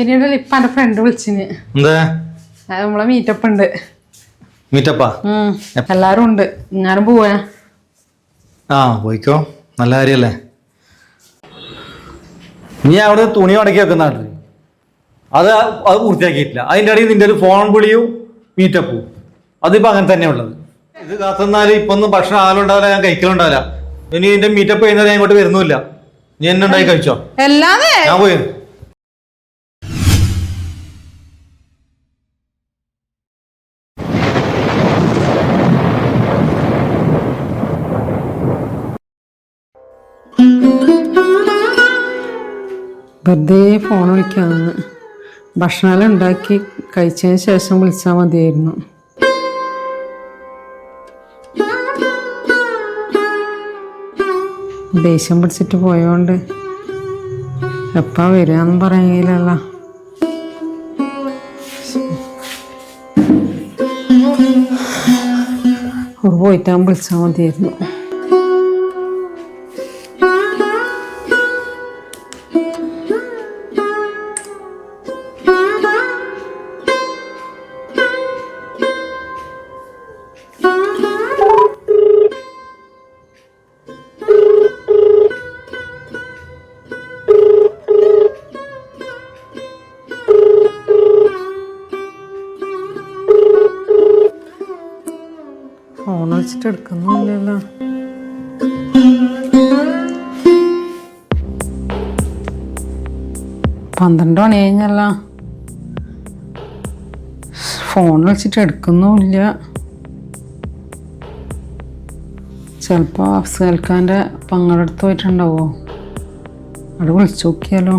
പിന്നീട് ഇപ്പൊ എന്റെ ഫ്രണ്ട് വിളിച്ചിന്. എന്താ? നമ്മളെ മീറ്റപ്പ് ഉണ്ട്. മീറ്റപ്പാ. എല്ലാരും ഉണ്ട്. ഞാനും പോവാ. ആ പോയിക്കോ. നല്ല കാര്യല്ലേ? നീ അവിടെ തുണി മടക്കി വെക്കുന്ന അത് അത് പൂർത്തിയാക്കിയിട്ടില്ല. അതിന്റെ ഇടയിൽ നിന്റെ ഒരു ഫോൺ വിളിയും മീറ്റപ്പും അതിപ്പോ അങ്ങനെ തന്നെ ഉള്ളത്. ഇത് കാത്തുന്നാലും ഇപ്പൊ ഒന്നും ഭക്ഷണം ആളുണ്ടാവില്ല ഞാൻ കഴിക്കലുണ്ടാവില്ല ഇനി നിന്റെ മീറ്റപ്പ് കഴിഞ്ഞാൽ ഞാൻ ഇങ്ങോട്ട് വരുന്നില്ല നീ എന്നെ ഉണ്ടായി കഴിച്ചോ? ഞാൻ പോയി. വെറുതെ ഫോൺ വിളിക്കാന്ന്. ഭക്ഷണം ഉണ്ടാക്കി കഴിച്ചതിന് ശേഷം വിളിച്ചാൽ മതിയായിരുന്നു. ദേഷ്യം പിടിച്ചിട്ട് പോയോണ്ട് എപ്പാ വരികയെന്നും പറയുകയില്ലല്ലോ അവർ പോയിട്ടാകുമ്പോൾ വിളിച്ചാൽ മതിയായിരുന്നു. വെച്ചിട്ട് എടുക്കുന്നില്ലല്ലോ പന്ത്രണ്ട് മണി കഴിഞ്ഞല്ല ഫോൺ വിളിച്ചിട്ട് എടുക്കുന്നുമില്ല. ചിലപ്പോൾ അഫ്സൽഖാന്റെ പങ്കെടുത്ത് പോയിട്ടുണ്ടാവോ? അവിടെ വിളിച്ചു നോക്കിയാലോ?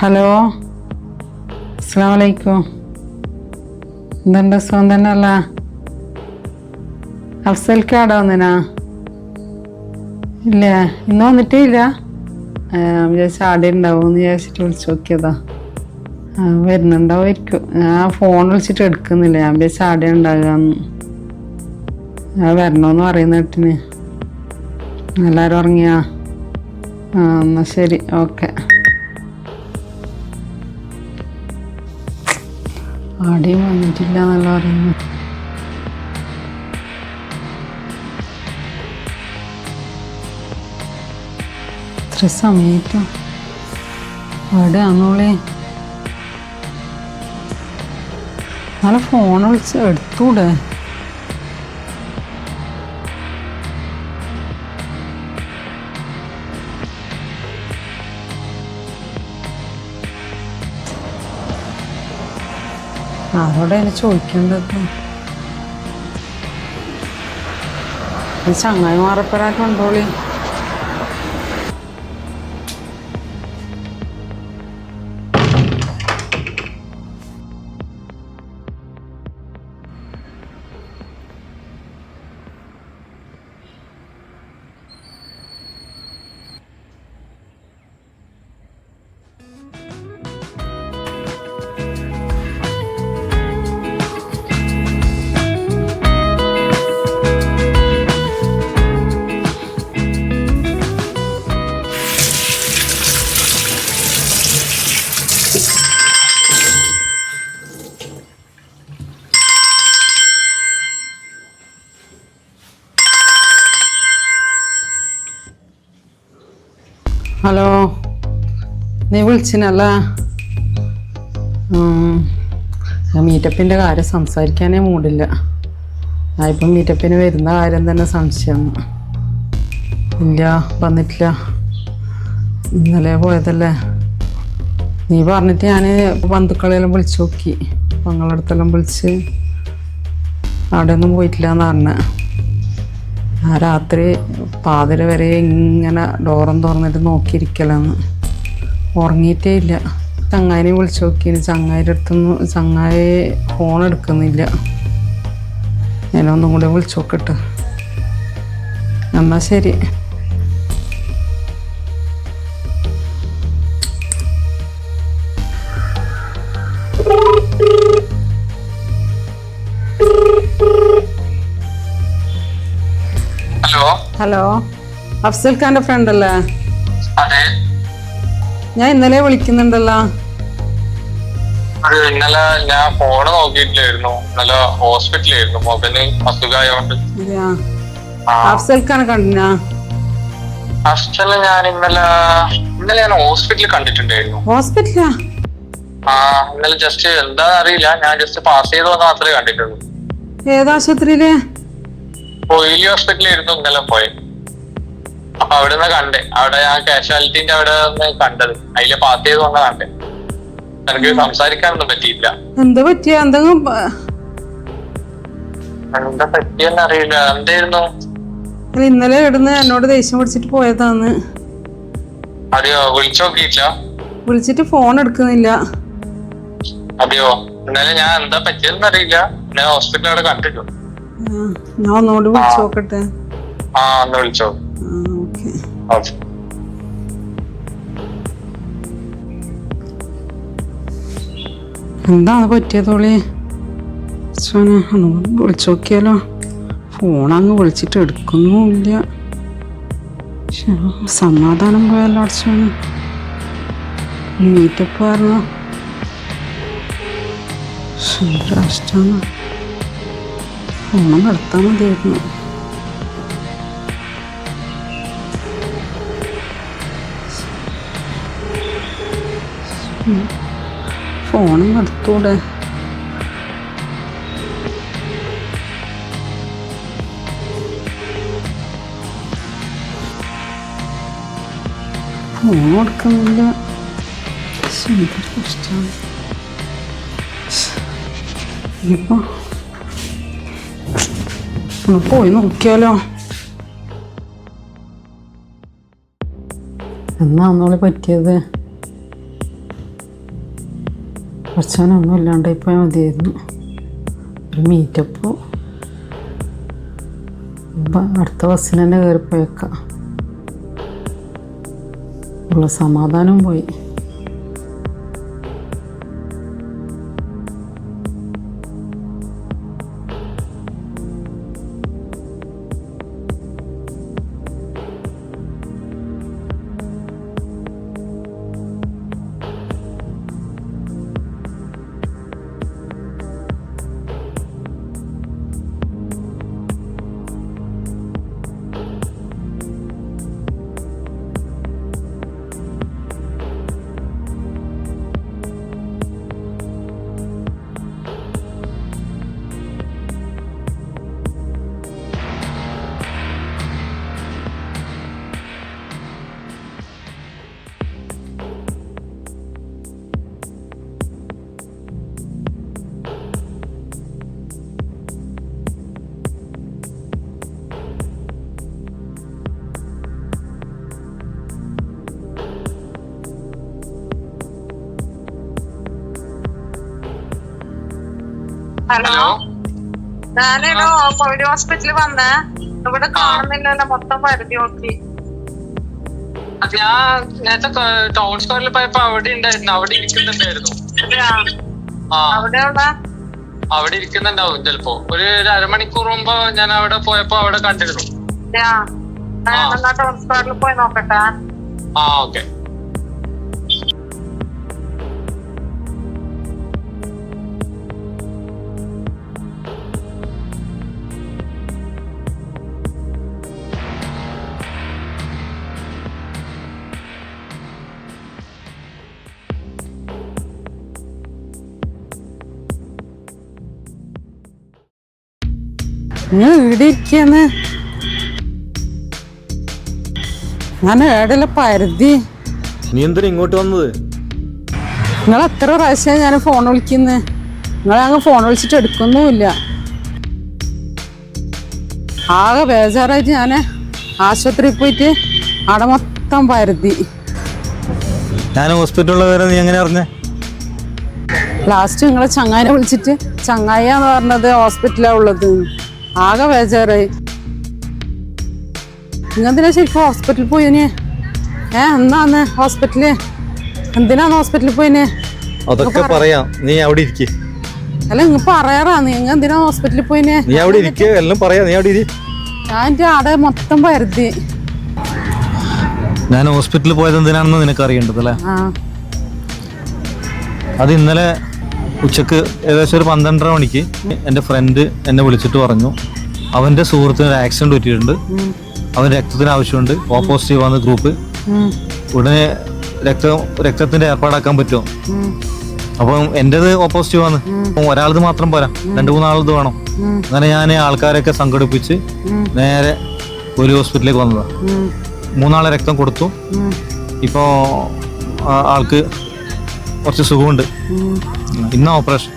ഹലോ? അസ്സാം വലൈക്കും എന്തുണ്ട് സുഖം തന്നെയല്ല അഫ്സൽക്കാടോ വന്നിനാ ഇല്ല ഇന്ന് വന്നിട്ടേ ഇല്ല വിചാരിച്ചാൽ ആടെ ഉണ്ടാവും എന്ന് വിചാരിച്ചിട്ട് വിളിച്ചു നോക്കിയതാ. ആ, വരുന്നുണ്ടാവുമായിരിക്കും. ഞാൻ ഫോൺ വിളിച്ചിട്ട് എടുക്കുന്നില്ല. ഞാൻ വിചാരിച്ച ആടെ ഉണ്ടാകാന്ന്. ഞാൻ വരണമെന്ന് പറയുന്ന കേട്ടിന്. എല്ലാവരും ഉറങ്ങിയാ? ആ എന്നാൽ ശരി. ഓക്കെ. ആടെയും വന്നിട്ടില്ല എന്നല്ല പറയുന്നു ഇത്ര സമയത്തും അവിടെ ആന്നോളെ നാളെ ഫോൺ വിളിച്ച് എടുത്തൂടെ? ആരോടെ എന്നെ ചോദിക്കേണ്ടത് ഈ ചങ്ങായി മാറപ്പെടാൻ കണ്ടോളി. നീ വിളിച്ചിനല്ല? മീറ്റപ്പിന്റെ കാര്യം സംസാരിക്കാനേ മൂടില്ല. ഇപ്പം മീറ്റപ്പിന് വരുന്ന കാര്യം തന്നെ സംശയം. ഇല്ല വന്നിട്ടില്ല. ഇന്നലെ പോയതല്ലേ? നീ പറഞ്ഞിട്ട് ഞാൻ ബന്ധുക്കളെല്ലാം വിളിച്ചു നോക്കി. പങ്ങളടുത്തെല്ലാം വിളിച്ച് അവിടെ ഒന്നും പോയിട്ടില്ല എന്ന് പറഞ്ഞ. ആ രാത്രി പാതിര വരെ ഇങ്ങനെ ഡോറും തുറന്നിട്ട് നോക്കിയിരിക്കലാന്ന്. ഉറങ്ങിയിട്ടേ ഇല്ല ചങ്ങായിനെ വിളിച്ചു നോക്കിയത് ചങ്ങായിന്റെ അടുത്തൊന്നും ചങ്ങായി ഫോൺ എടുക്കുന്നില്ല. ഞാനൊന്നും കൂടെ വിളിച്ചു നോക്കട്ടെ. എന്നാ ശരി. ഹലോ ഹലോ അഫ്സൽ ഖാന്റെ ഫ്രണ്ട് അല്ലേ? ഞാൻ ഇന്നലെ വിളിക്കുന്നുണ്ടല്ലോ. ഇന്നലെ ഞാൻ ഫോണ് നോക്കിയിട്ടില്ലായിരുന്നു. ഇന്നലെ ഹോസ്പിറ്റലായിരുന്നു മകന് അസുഖമായോണ്ട്. അഫ്സൽക്കാണ് അഫ്സൽ കണ്ടിനാ അഫ്സൽ ഞാൻ ഇന്നലെ ഇന്നലെ ഞാൻ ഹോസ്പിറ്റലിൽ കണ്ടിട്ടുണ്ടായിരുന്നു. ഹോസ്പിറ്റലാ? ആ ഇന്നലെ ജസ്റ്റ് എന്താ അറിയില്ല. ഞാൻ ജസ്റ്റ് പാസ് ചെയ്ത് വന്ന മാത്രമേ കണ്ടിട്ടുള്ളൂ. ഏത് ആശുപത്രിയിൽ? ഹോസ്പിറ്റലിൽ ഹോസ്പിറ്റലായിരുന്നു ഇന്നലെ പോയത് അപ്പൊ അവിടെ നിന്ന് കണ്ടേ. അവിടെ ആ കാഷ്വാലിറ്റിന്റെ അവിടെ നിന്ന് കണ്ടത്. അതിലെ പാസ് ചെയ്ത് വന്ന കണ്ടേ. എനിക്ക് സംസാരിക്കാനൊന്നും പറ്റിയില്ല. എന്താ പറ്റിയ? എന്തെങ്കിലും എന്താ പറ്റിയെന്ന് അറിയില്ല. എന്തായിരുന്നു? ഇന്നലെ ഇടുന്ന് എന്നോട് ദേഷ്യം പിടിച്ചിട്ട് പോയതാന്ന്. അതെയോ? വിളിച്ചു നോക്കിയില്ല വിളിച്ചിട്ട് ഫോൺ എടുക്കുന്നില്ല. അതെയോ? ഇന്നലെ ഞാൻ എന്താ പറ്റിയെന്ന് അറിയില്ല. ഞാൻ ഹോസ്പിറ്റലിൽ അവിടെ കണ്ടിട്ടു ഞാൻ ഒന്നുകൂടി വിളിച്ചു നോക്കട്ടെ ആ ഒന്ന് വിളിച്ചോ. എന്താണ് പറ്റിയതോളി? വിളിച്ചു നോക്കിയാലോ? ഫോൺ അങ്ങ് വിളിച്ചിട്ട് എടുക്കുന്നുമില്ല. സമാധാനം പോയല്ലോ അടച്ചാണ് മീറ്റപ്പ് കാരണം കഷ്ടാണ് ഫോൺ നടത്താൻ മതിയായിരുന്നു. ഫോണും എടുത്തൂടെ ഫോൺ കൊടുക്കുന്നില്ല എന്തൊരു പോയി നോക്കിയാലോ? എന്നാന്നോളി പറ്റിയത്? കുറച്ചവനൊന്നും ഇല്ലാണ്ട് പോയാൽ മതിയായിരുന്നു. ഒരു മീറ്റപ്പ് അടുത്ത ബസ്സിന് തന്നെ കയറിപ്പോയേക്കാം ഉള്ള സമാധാനം പോയി. ഹലോ? ഞാനേടോ കോവിഡ് ഹോസ്പിറ്റലിൽ വന്നേ. ഇവിടെ കാണുന്നില്ലല്ലോ മൊത്തം പരിധി നോക്കി. ഞാൻ നേരത്തെ ടൗൺ സ്ക്വയറിൽ പോയപ്പോ അവിടെ ഉണ്ടായിരുന്നു അവിടെ ഇരിക്കുന്നുണ്ടായിരുന്നു. അവിടെയുള്ള അവിടെ ഇരിക്കുന്നുണ്ടാവും ചിലപ്പോ. ഒരു അരമണിക്കൂർ മുമ്പ് ഞാൻ അവിടെ പോയപ്പോ അവിടെ കണ്ടിരുന്നു. ടൗൺ സ്ക്വയറിൽ പോയി നോക്കട്ടെ. ആ ഓക്കെ. നിങ്ങൾ ഇവിടെ ഇരിക്കാന്ന് ഞാൻ ഏടല്ല പരുതി. നീ എന്തിനാ ഇങ്ങോട്ട് വന്നത്? നിങ്ങൾ എത്ര പ്രാവശ്യം ഞാൻ ഫോൺ വിളിക്കുന്നത് നിങ്ങൾ അങ്ങ് ഫോൺ വിളിച്ചിട്ട് എടുക്കൊന്നുമില്ല. ആകെ ബേജാറായിട്ട് ഞാൻ ആശുപത്രിയിൽ പോയിട്ട് അവിടെ മൊത്തം പരുതി. ഞാൻ ഹോസ്പിറ്റലിൽ വരെ നീ എങ്ങനെ അറിഞ്ഞേ? ലാസ്റ്റ് നിങ്ങളെ ചങ്ങായിനെ വിളിച്ചിട്ട് ചങ്ങായിയാന്ന് പറഞ്ഞത് ഹോസ്പിറ്റലാണ് ഉള്ളത്. ആകെ ബേജാറായി. നിങ്ങെന്തിനാ ശരിക്കും ഹോസ്പിറ്റലിൽ പോയിന്? ഏ എന്നാന്ന് ഹോസ്പിറ്റലിൽ എന്തിനാന്ന് ഹോസ്പിറ്റലിൽ പോയിന്? അതൊക്കെ പറയാം. നീ അവിടെ ഇരിക്കേ. അല്ല നിങ്ങൾ പറയാറാ. നീ എന്തിനാ ഹോസ്പിറ്റലിൽ പോയിന്? നീ അവിടെ ഇരിക്കുക എല്ലാം പറയാ. നീ അവിടെ ഇരി. ഞാൻ എന്റെ ആടെ മൊത്തം പരുതി ഞാൻ ഹോസ്പിറ്റലിൽ പോയത് എന്തിനാണെന്ന് നിനക്ക് അറിയേണ്ടത് അല്ലേ ആ. അത് ഇന്നലെ ഉച്ചയ്ക്ക് ഏകദേശം ഒരു പന്ത്രണ്ടര മണിക്ക് എന്റെ ഫ്രണ്ട് എന്നെ വിളിച്ചിട്ട് പറഞ്ഞു. അവന്റെ സുഹൃത്തിന് ഒരു ആക്സിഡന്റ് പറ്റിയിട്ടുണ്ട്. അവൻ രക്തത്തിന് ആവശ്യമുണ്ട്. ഓ പോസിറ്റീവ് ആണ് ഗ്രൂപ്പ് ഉടനെ രക്തം രക്തത്തിന്റെ ഏർപ്പാടാക്കാൻ പറ്റുമോ? അപ്പം എന്റെത് ഓപ്പോസിറ്റീവ് പോസിറ്റീവ് ആണ്. അപ്പം ഒരാളത് മാത്രം പോരാ. രണ്ടു മൂന്നാളത് വേണം. അങ്ങനെ ഞാൻ ആൾക്കാരൊക്കെ സംഘടിപ്പിച്ച് നേരെ ഒരു ഹോസ്പിറ്റലിലേക്ക് വന്നതാണ് മൂന്നാളെ രക്തം കൊടുത്തു. ഇപ്പോ ഇപ്പോൾ ആൾക്ക് കുറച്ച് സുഖമുണ്ട്. ഇന്ന ഓപ്പറേഷൻ.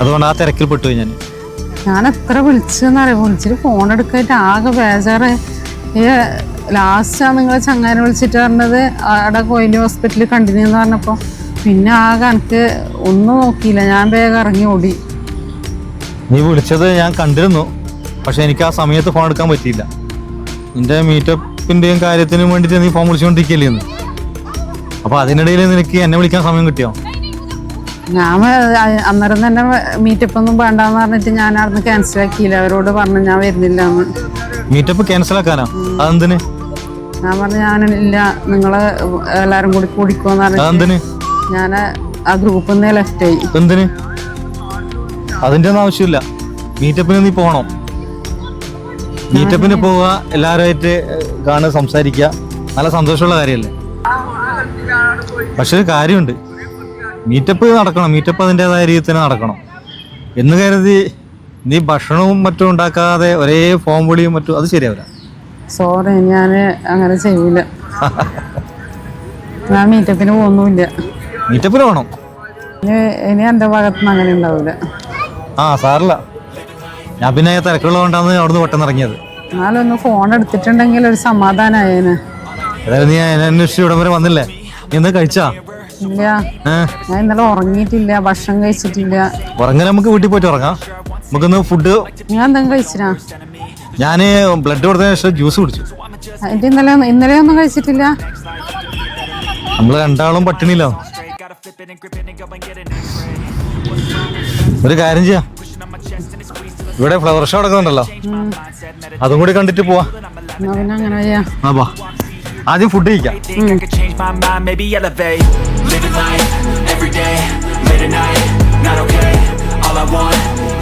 അതുകൊണ്ട് ആ തിരക്കിൽ പെട്ടു ഞാൻ ഞാൻ. എത്ര വിളിച്ചെന്നറിയാം? വിളിച്ചിട്ട് ഫോൺ എടുക്കായിട്ട് ആകെ ബേജാറ്. ഈ ലാസ്റ്റാണ് നിങ്ങളെ ചങ്ങാനെ വിളിച്ചിട്ട് പറഞ്ഞത് അവിടെ കോയിന്റെ ഹോസ്പിറ്റലിൽ കണ്ടിന്യൂ എന്ന് പറഞ്ഞപ്പോൾ പിന്നെ ആകെ എനിക്ക് ഒന്നും നോക്കിയില്ല. ഞാൻ വേഗം ഇറങ്ങി ഓടി. നീ വിളിച്ചത് ഞാൻ കണ്ടിരുന്നു. പക്ഷെ എനിക്ക് ആ സമയത്ത് ഫോൺ എടുക്കാൻ പറ്റിയില്ല. നിന്റെ മീറ്റപ്പിന്റെയും കാര്യത്തിനും വേണ്ടിയിട്ട് നീ ഫോൺ വിളിച്ചുകൊണ്ടിരിക്കില്ലേ അപ്പോൾ അപ്പൊ അതിനിടയിൽ നിനക്ക് എന്നെ വിളിക്കാൻ സമയം കിട്ടിയോ? ഞാൻ അന്നേരം തന്നെ മീറ്റപ്പ് ഒന്നും വേണ്ടെന്ന് പറഞ്ഞിട്ട് ഞാൻ അവിടുന്ന് ക്യാൻസൽ ആക്കിയില്ല. അവരോട് പറഞ്ഞു ഞാൻ വരുന്നില്ല മീറ്റപ്പ് ക്യാൻസൽ ആക്കാനോ? അതെന്തിന്? ഞാൻ പറഞ്ഞു ഞാനില്ല. നിങ്ങൾ എല്ലാരും കൂടി കൂടിക്കോന്ന് പറഞ്ഞു ഞാൻ ആ ഗ്രൂപ്പിൽ നിന്ന് ലെഫ്റ്റ് ആയി. എന്തിന് അതിന്റെ ഒന്നും ആവശ്യമില്ല. മീറ്റപ്പിന് നീ പോകണം മീറ്റപ്പിന് പോവുക എല്ലാവരുമായിട്ട് കാണുക സംസാരിക്കുക. നല്ല സന്തോഷമുള്ള കാര്യമല്ലേ? പക്ഷെ ഒരു കാര്യമുണ്ട്. മീറ്റപ്പ് നടക്കണം മീറ്റപ്പ് അതിന്റെതായ രീതിയിൽ തന്നെ നടക്കണം. എന്ന് കരുതി നീ ഭക്ഷണവും മറ്റും ഉണ്ടാക്കാതെ ഒരേ ഫോം വിളിയും മറ്റും അത് ശരിയാവില്ല. സോറി ഞാൻ അങ്ങനെ ചെയ്യൂല. ഞാൻ മീറ്റപ്പിന് പോകുന്നുമില്ല. മീറ്റപ്പിന് വേണം ഇനി എന്റെ ഭാഗത്തുനിന്ന് അങ്ങനെ ഉണ്ടാവില്ല ആ സാറില്ല. ഞാൻ പിന്നെ തിരക്കുള്ളതുകൊണ്ടാണ് അവിടുന്ന് പെട്ടെന്ന് ഇറങ്ങിയത്. എന്നാലും ഒന്ന് ഫോൺ എടുത്തിട്ടുണ്ടെങ്കിൽ ഒരു സമാധാനമായേനെ അതായത് നീ അന്വേഷിച്ച് ഇവിടം വരെ വന്നില്ലേ? നീ എന്താ കഴിച്ചാ? ഇല്ല. ഞാൻ ഇന്നലെ ഉറങ്ങിയിട്ടില്ല ഭക്ഷണം കഴിച്ചിട്ടില്ല. ഉറങ്ങാൻ നമുക്ക് വീട്ടിൽ പോയിട്ട് ഉറങ്ങാം. നമുക്കൊന്ന് ഫുഡ് ഞാൻ എന്തെങ്കിലും കഴിച്ചിനാ? ഞാൻ ബ്ലഡ് കൊടുത്തതിന് ശേഷം ജ്യൂസ് കുടിച്ചു. എന്നിട്ട് ഇന്നലെ ഇന്നലെ ഒന്നും കഴിച്ചിട്ടില്ല. നമ്മൾ രണ്ടാളും പട്ടിണിയില്ല. ഒരു കാര്യം ചെയ്യാം. ഇവിടെ ഫ്ലവർ ഷോ നടക്കുന്നുണ്ടല്ലോ. അതും കൂടി കണ്ടിട്ട് പോവാ. അങ്ങനെ ചെയ്യാം. ആ ആദ്യം ഫുഡ് കഴിക്കാം think I could change my mind, maybe elevate Living life, every day, late at night, not okay All I want